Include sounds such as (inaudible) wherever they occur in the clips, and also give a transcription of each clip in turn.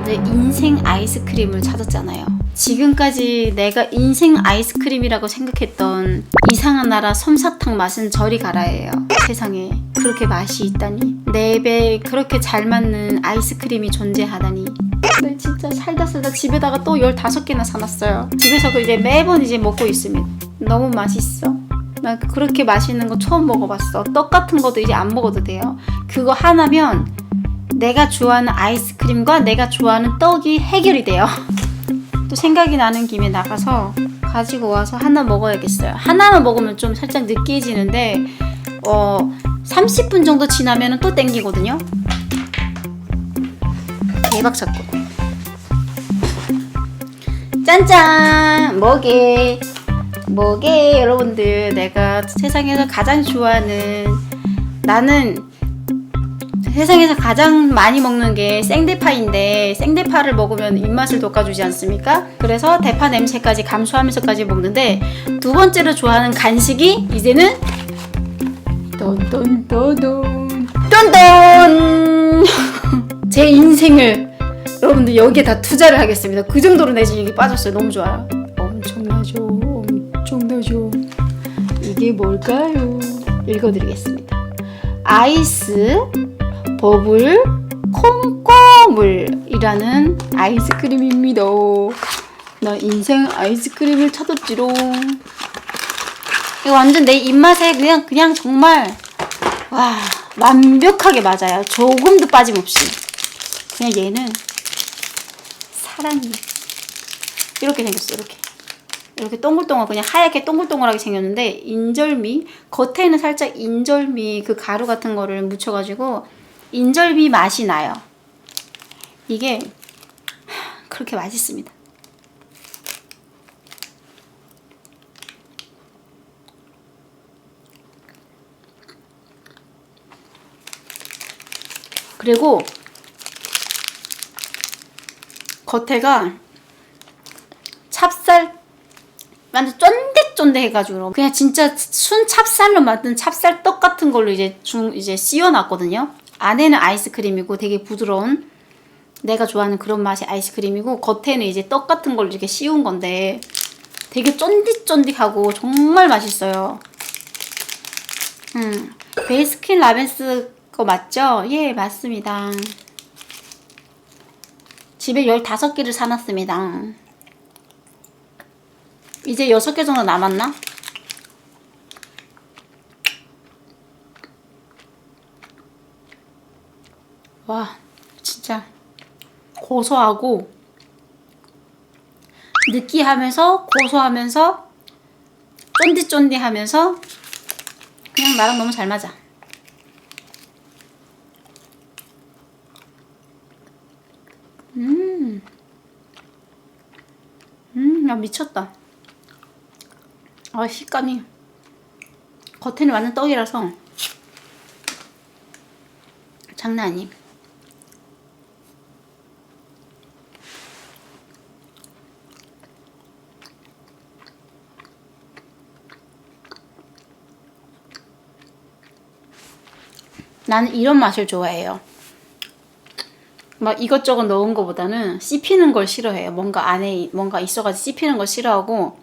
여러분들 인생 아이스크림을 찾았잖아요. 지금까지 내가 인생 아이스크림이라고 생각했던 이상한 나라 솜사탕 맛은 저리 가라예요. 세상에 그렇게 맛이 있다니 내 입에 그렇게 잘 맞는 아이스크림이 존재하다니 네 진짜 살다 살다 집에다가 또 15개나 사놨어요. 집에서 그 이제 매번 이제 먹고 있습니다. 너무 맛있어. 나 그렇게 맛있는 거 처음 먹어봤어. 떡 같은 것도 이제 안 먹어도 돼요. 그거 하나면 내가 좋아하는 아이스크림과 내가 좋아하는 떡이 해결이 돼요. 또 생각이 나는 김에 나가서 가지고 와서 하나 먹어야겠어요. 하나만 먹으면 좀 살짝 느끼해지는데 어 30분 정도 지나면 또 땡기거든요. 대박 사건. 짠짠! 뭐게? 뭐게 여러분들 내가 세상에서 가장 좋아하는 나는 세상에서 가장 많이 먹는 게 생대파인데 생대파를 먹으면 입맛을 돋궈주지 않습니까? 그래서 대파 냄새까지 감수하면서까지 먹는데 두 번째로 좋아하는 간식이 이제는 똔똔똔똔 똔똔 제 인생을 여러분들 여기에 다 투자를 하겠습니다. 그 정도로 내 지금 빠졌어요. 너무 좋아요. 엄청나죠. 엄청나죠. 이게 뭘까요? 읽어드리겠습니다. 아이스 버블 콩고물이라는 아이스크림입니다. 나 인생 아이스크림을 찾았지롱. 이거 완전 내 입맛에 그냥 그냥 정말 와 완벽하게 맞아요. 조금도 빠짐없이. 그냥 얘는 사랑이 이렇게 생겼어 이렇게 이렇게 동글동글 그냥 하얗게 동글동글하게 생겼는데 인절미 겉에는 살짝 인절미 그 가루 같은 거를 묻혀가지고 인절미 맛이 나요. 이게 그렇게 맛있습니다. 그리고 겉에가 찹쌀 완전 쫀득쫀득 해가지고 그냥 진짜 순 찹쌀로 만든 찹쌀떡 같은 걸로 이제 중 이제 씌워놨거든요. 안에는 아이스크림이고 되게 부드러운 내가 좋아하는 그런 맛의 아이스크림이고 겉에는 이제 떡 같은 걸로 이렇게 씌운 건데 되게 쫀득쫀득하고 정말 맛있어요. 음, 베스킨 라벤스 거 맞죠? 예, 맞습니다. 집에 15개를 사놨습니다. 이제 6개 정도 남았나? 와, 진짜 고소하고 느끼하면서 고소하면서 쫀디쫀디하면서 그냥 나랑 너무 잘 맞아. 음, 음, 야 미쳤다. 아 식감이 겉에는 완전 떡이라서 장난 아님. 나는 이런 맛을 좋아해요. 막 이것저것 넣은 거보다는 씹히는 걸 싫어해요. 뭔가 안에 뭔가 있어가지고 씹히는 걸 싫어하고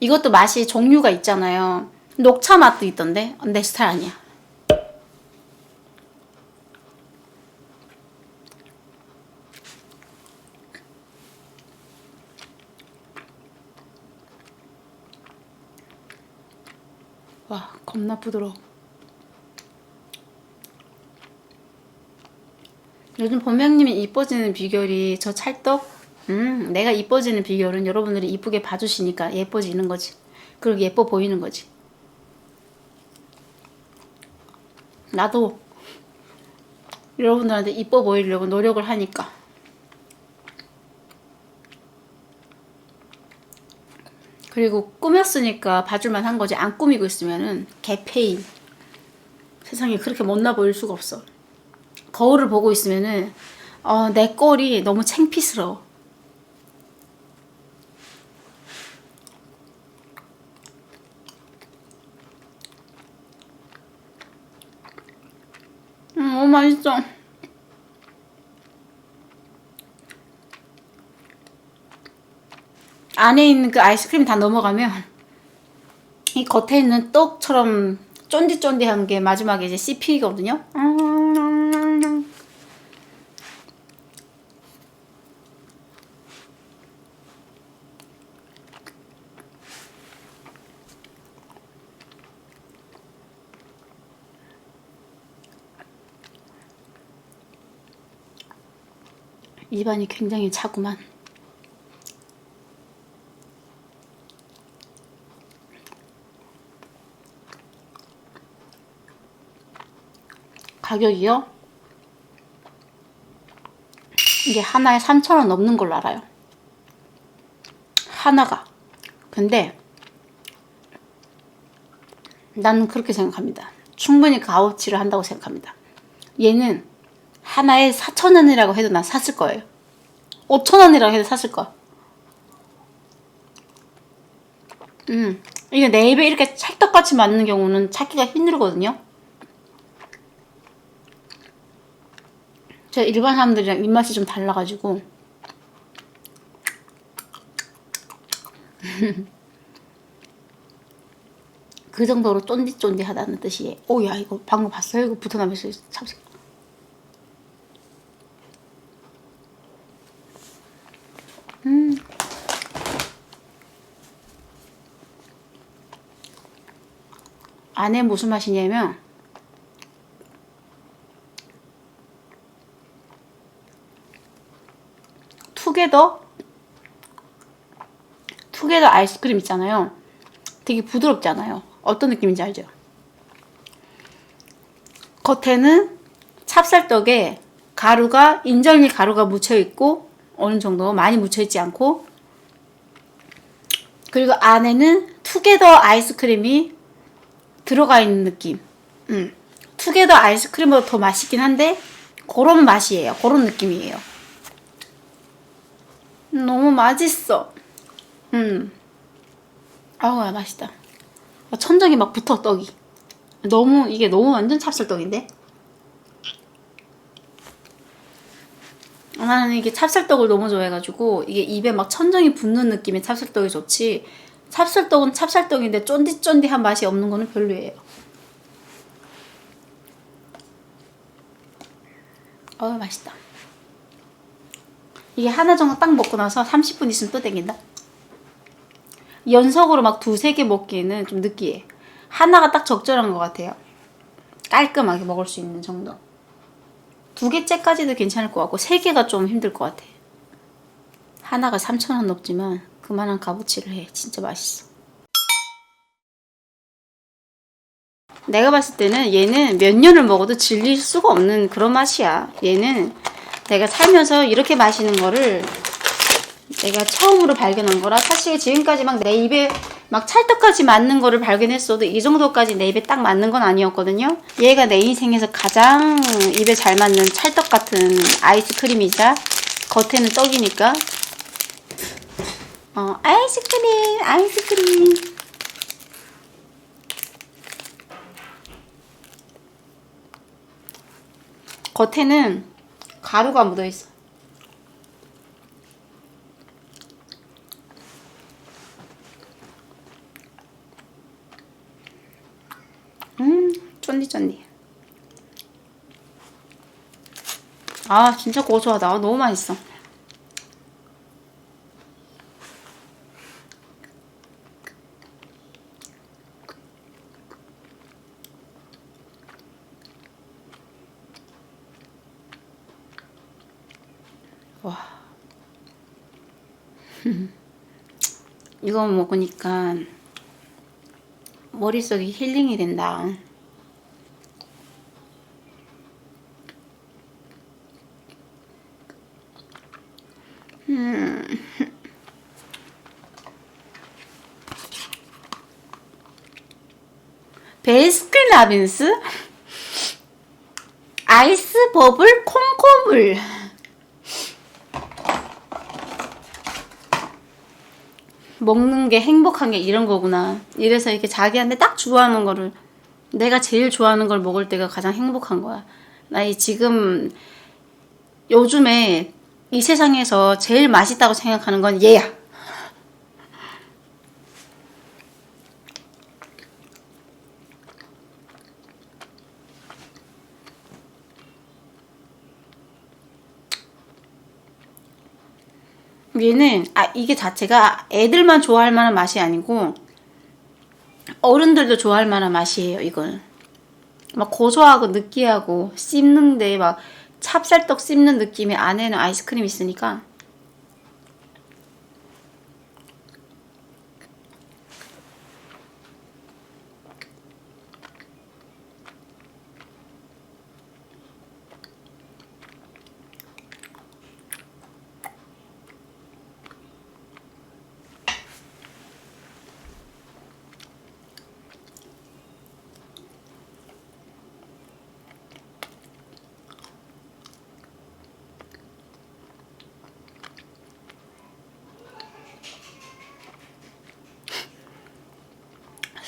이것도 맛이 종류가 있잖아요. 녹차 맛도 있던데 내 스타일 아니야. 와 겁나 부드러워. 요즘 범명님이 이뻐지는 비결이 저 찰떡? 음, 내가 이뻐지는 비결은 여러분들이 이쁘게 봐주시니까 예뻐지는 거지. 그리고 예뻐 보이는 거지. 나도 여러분들한테 이뻐 보이려고 노력을 하니까. 그리고 꾸몄으니까 봐줄만 한 거지. 안 꾸미고 있으면은 개페인. 세상에 그렇게 못나 보일 수가 없어. 거울을 보고 있으면은 어, 내 꼴이 너무 창피스러워. 음, 너무 맛있어. 안에 있는 그 아이스크림 다 넘어가면 이 겉에 있는 떡처럼 쫀디쫀디한 게 마지막에 이제 씹히거든요. 음. 입안이 굉장히 차구만. 가격이요? 이게 하나에 3,000원 넘는 걸로 알아요. 하나가. 근데 나는 그렇게 생각합니다. 충분히 값어치를 한다고 생각합니다. 얘는 하나에 4,000원이라고 해도 난 샀을 거예요. 5,000원이라고 해도 샀을 거야. 음, 이게 내 입에 이렇게 찰떡같이 맞는 경우는 찾기가 힘들거든요. 제가 일반 사람들이랑 입맛이 좀 달라가지고 (laughs) 그 정도로 쫀디쫀디하다는 뜻이에요. 오 야 이거 방금 봤어요? 이거 붙어나면서 참 음. 안에 무슨 맛이냐면 투게더 투게더 아이스크림 있잖아요. 되게 부드럽잖아요. 어떤 느낌인지 알죠? 겉에는 찹쌀떡에 가루가 인절미 가루가 묻혀 있고 어느 정도 많이 묻혀 있지 않고 그리고 안에는 투게더 아이스크림이 들어가 있는 느낌. 음. 투게더 아이스크림보다 더 맛있긴 한데 그런 맛이에요. 그런 느낌이에요. 너무 맛있어. 음. 아우, 맛있다. 천장에 막 붙어, 떡이. 너무, 이게 너무 완전 찹쌀떡인데? 나는 이게 찹쌀떡을 너무 좋아해가지고, 이게 입에 막 천정이 붙는 느낌의 찹쌀떡이 좋지, 찹쌀떡은 찹쌀떡인데 쫀디쫀디한 맛이 없는 거는 별로예요. 어우, 맛있다. 이게 하나 정도 딱 먹고 나서 30분 있으면 또 땡긴다. 연속으로 막 두세 개 먹기에는 좀 느끼해. 하나가 딱 적절한 것 같아요. 깔끔하게 먹을 수 있는 정도. 두 개째까지도 괜찮을 것 같고, 세 개가 좀 힘들 것 같아. 하나가 3,000원 넘지만, 그만한 값어치를 해. 진짜 맛있어. 내가 봤을 때는 얘는 몇 년을 먹어도 질릴 수가 없는 그런 맛이야. 얘는 내가 살면서 이렇게 마시는 거를 내가 처음으로 발견한 거라 사실 지금까지 막 내 입에 막 찰떡까지 맞는 거를 발견했어도 이 정도까지 내 입에 딱 맞는 건 아니었거든요. 얘가 내 인생에서 가장 입에 잘 맞는 찰떡 같은 아이스크림이자 겉에는 떡이니까 어 아이스크림 아이스크림 겉에는 가루가 묻어 있어. 음, 쫀디쫀디. 아, 진짜 고소하다. 너무 맛있어. 와. (laughs) 이거 먹으니까 머릿속이 힐링이 된다. 음. 베스킨 라빈스 아이스 버블 콩고물 먹는 게 행복한 게 이런 거구나. 이래서 이렇게 자기한테 딱 좋아하는 거를 내가 제일 좋아하는 걸 먹을 때가 가장 행복한 거야. 나 이 지금 요즘에 이 세상에서 제일 맛있다고 생각하는 건 얘야. 얘는 아 이게 자체가 애들만 좋아할 만한 맛이 아니고 어른들도 좋아할 만한 맛이에요. 이건 막 고소하고 느끼하고 씹는데 막 찹쌀떡 씹는 느낌이 안에는 아이스크림 있으니까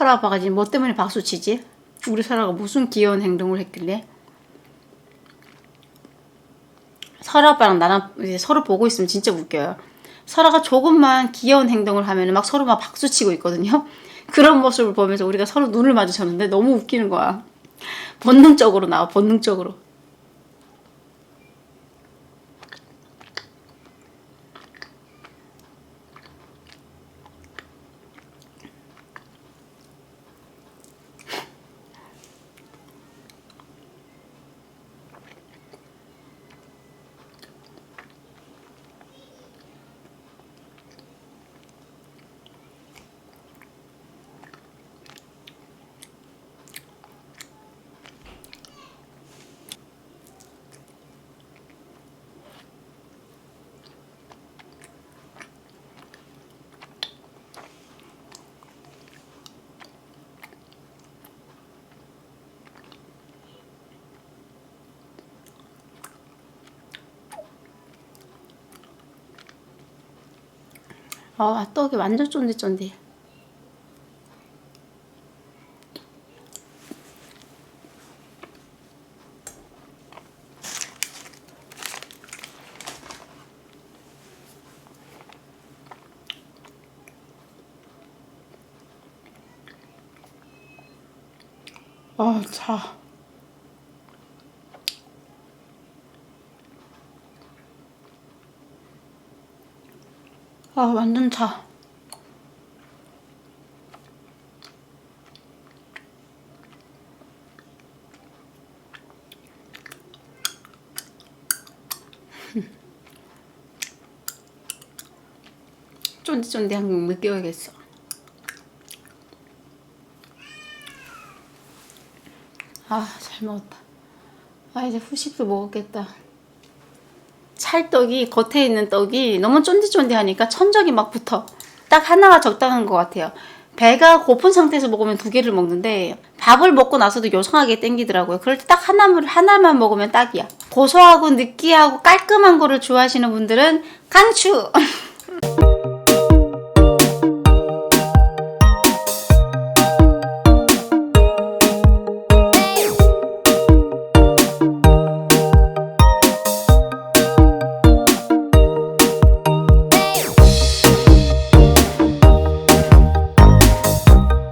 설아 아빠가 지금 뭐 때문에 박수 치지? 우리 설아가 무슨 귀여운 행동을 했길래? 설아 아빠랑 나랑 이제 서로 보고 있으면 진짜 웃겨요. 설아가 조금만 귀여운 행동을 하면 막 서로 막 박수 치고 있거든요. (laughs) 그런 모습을 보면서 우리가 서로 눈을 마주쳤는데 너무 웃기는 거야. 본능적으로 나와, 본능적으로. 아, 떡이 완전 쫀득쫀득. 아, 자. 아, 완전 차. (laughs) 쫀득쫀득한 거 느껴야겠어. 아, 잘 먹었다. 아, 이제 후식도 먹었겠다. 찰떡이 겉에 있는 떡이 너무 쫀득쫀득하니까 천적이 막 붙어. 딱 하나가 적당한 것 같아요. 배가 고픈 상태에서 먹으면 두 개를 먹는데 밥을 먹고 나서도 요상하게 땡기더라고요. 그럴 때 딱 하나를 하나만 먹으면 딱이야. 고소하고 느끼하고 깔끔한 거를 좋아하시는 분들은 강추. (laughs)